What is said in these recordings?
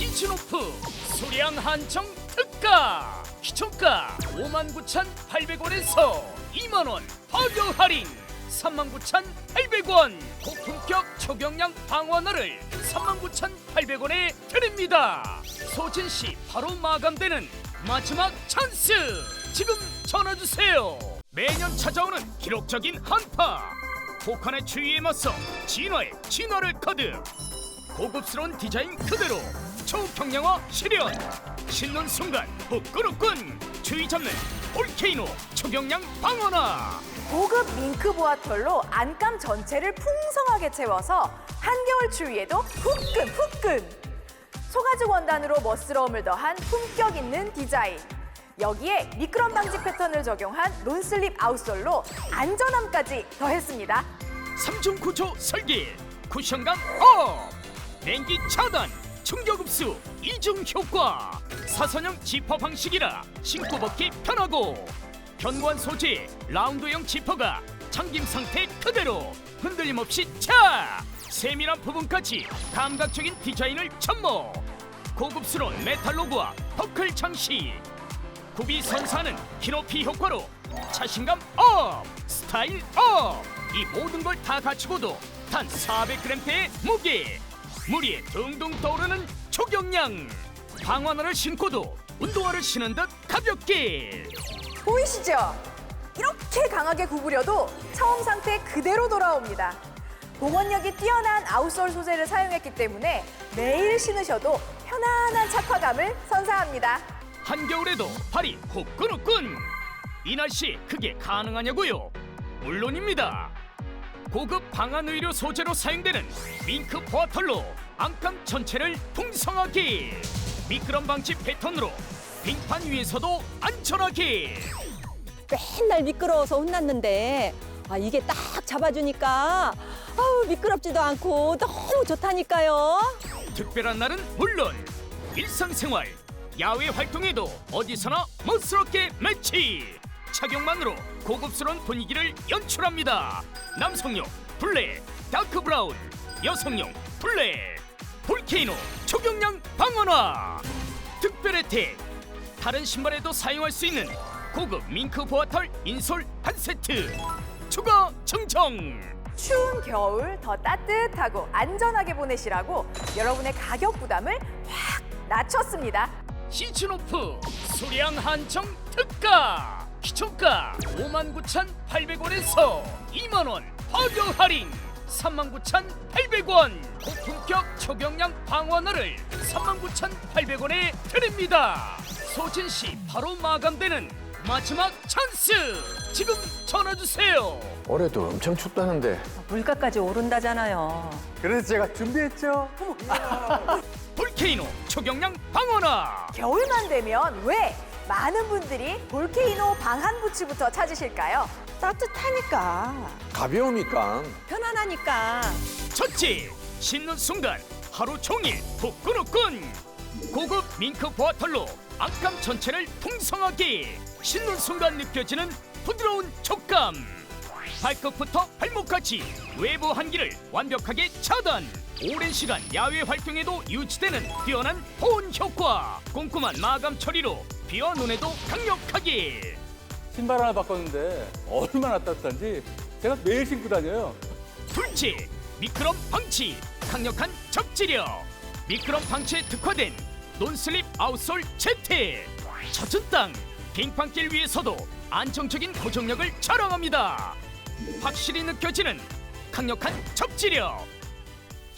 시즈노프 수량 한정 특가 기초가 59,800원에서 2만원 파격 할인 39,800원 고품격 초경량 방어너를 39,800원에 드립니다. 소진시 바로 마감되는 마지막 찬스! 지금 전화주세요. 매년 찾아오는 기록적인 한파 폭한의 추위에 맞서 진화의 진화를 거듭. 고급스러운 디자인 그대로 초경량화 실현 신는 순간 후끈후끈 추위 잡는 볼케이노 초경량 방어나. 고급 밍크 보아털로 안감 전체를 풍성하게 채워서 한겨울 추위에도 후끈 후끈. 소가죽 원단으로 멋스러움을 더한 품격 있는 디자인. 여기에 미끄럼 방지 패턴을 적용한 론슬립 아웃솔로 안전함까지 더했습니다. 삼중 구조 설계 쿠션감 업. 냉기 차단 충격 흡수 이중 효과. 사선형 지퍼 방식이라 신고 벗기 편하고. 견고한 소재 라운드형 지퍼가 잠김 상태 그대로. 흔들림 없이 차! 세밀한 부분까지 감각적인 디자인을 접목 고급스러운 메탈 로고와 버클 장식 굽이 선사하는 키높이 효과로 자신감 업! 스타일 업! 이 모든 걸 다 갖추고도 단 400g대의 무게 무리에 둥둥 떠오르는 초경량 방어너를 신고도 운동화를 신은 듯 가볍게 보이시죠? 이렇게 강하게 구부려도 처음 상태 그대로 돌아옵니다. 봉원력이 뛰어난 아웃솔 소재를 사용했기 때문에 매일 신으셔도 편안한 착화감을 선사합니다. 한겨울에도 발이 후끈후끈 이 날씨에 그게 가능하냐고요? 물론입니다 고급 방한 의료 소재로 사용되는 밍크 포털로 안감 전체를 풍성하게 미끄럼 방지 패턴으로 빙판 위에서도 안전하게. 맨날 미끄러워서 혼났는데. 아 이게 딱 잡아주니까 아우 미끄럽지도 않고 너무 좋다니까요. 특별한 날은 물론 일상생활 야외 활동에도 어디서나 멋스럽게 매치 착용만으로 고급스러운 분위기를 연출합니다. 남성용 블랙 다크 브라운 여성용 블랙 볼케이노 초경량 방어나. 특별 혜택 다른 신발에도 사용할 수 있는 고급 밍크 보아털 인솔 한 세트. 추가 증정! 추운 겨울 더 따뜻하고 안전하게 보내시라고 여러분의 가격 부담을 확 낮췄습니다. 시즌오프 수량 한정 특가 기초가 59,800원에서 2만원 파격 할인. 39,800원 고품격 초경량 방어너를 39,800원에 드립니다. 소진시 바로 마감되는 마지막 찬스. 지금 전화주세요. 올해도 엄청 춥다는데. 물가까지 오른다잖아요. 그래서 제가 준비했죠. 볼케이노 초경량 방어나 겨울만 되면 왜 많은 분들이 볼케이노 방한 부츠부터 찾으실까요? 따뜻하니까. 가벼우니까. 편안하니까. 첫째, 신는 순간 하루 종일 후끈후끈 고급 밍크 보아털로 안감 전체를 풍성하게 신는 순간 느껴지는 부드러운 촉감. 발끝부터 발목까지 외부 한기를 완벽하게 차단 오랜 시간 야외 활동에도 유지되는 뛰어난 보온 효과. 꼼꼼한 마감 처리로 비와 눈에도 강력하게. 신발 하나 바꿨는데 얼마나 따뜻한지 제가 매일 신고 다녀요. 둘째, 미끄럼 방치. 강력한 접지력. 미끄럼 방치에 특화된 논슬립 아웃솔 제트 젖은 땅 빙판길 위에서도 안정적인 고정력을 자랑합니다. 확실히 느껴지는 강력한 접지력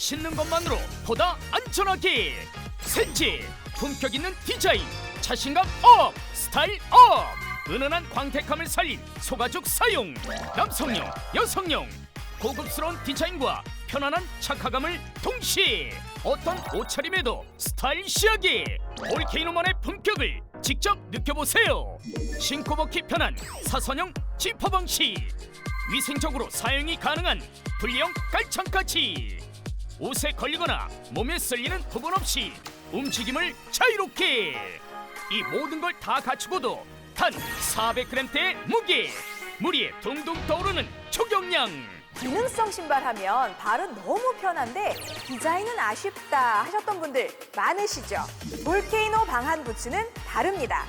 신는 것만으로 보다 안전하게. 셋째, 품격 있는 디자인 자신감 업 스타일 업. 은은한 광택감을 살린 소가죽 사용. 남성용 여성용. 고급스러운 디자인과 편안한 착화감을 동시에 어떤 옷차림에도 스타일시하게. 올케이노만의 품격을 직접 느껴보세요. 신고 벗기 편한 사선형 지퍼 방식. 위생적으로 사용이 가능한 분리형 깔창까지 옷에 걸리거나 몸에 쓸리는 부분 없이 움직임을 자유롭게 이 모든 걸 다 갖추고도 단 400g대의 무게 무리에 둥둥 떠오르는 초경량 기능성 신발 하면 발은 너무 편한데 디자인은 아쉽다 하셨던 분들 많으시죠? 볼케이노 방한 부츠는 다릅니다.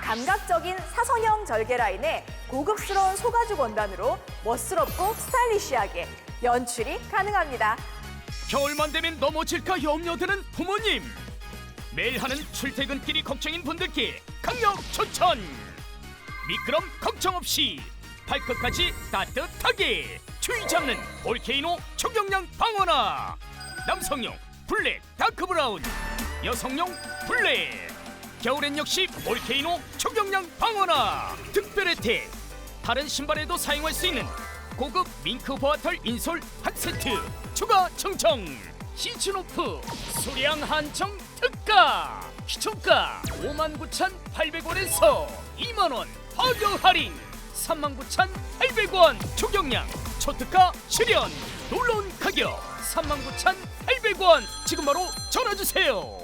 감각적인 사선형 절개 라인에 고급스러운 소가죽 원단으로 멋스럽고 스타일리시하게 연출이 가능합니다. 겨울만 되면 넘어질까 염려되는 부모님. 매일 하는 출퇴근길이 걱정인 분들께 강력 추천. 미끄럼 걱정 없이 발끝까지 따뜻하게 추위 잡는 볼케이노 초경량 방어나 남성용 블랙 다크 브라운 여성용 블랙 겨울엔 역시 볼케이노 초경량 방어나 특별 혜택 다른 신발에도 사용할 수 있는 고급 밍크 보아털 인솔 한 세트 추가 청청. 시즌오프 수량 한정 특가. 기초가 59,800원에서 2만원 파격 할인. 39,800원 초경량 초특가 실현. 놀라운 가격 39,800원. 지금 바로 전화주세요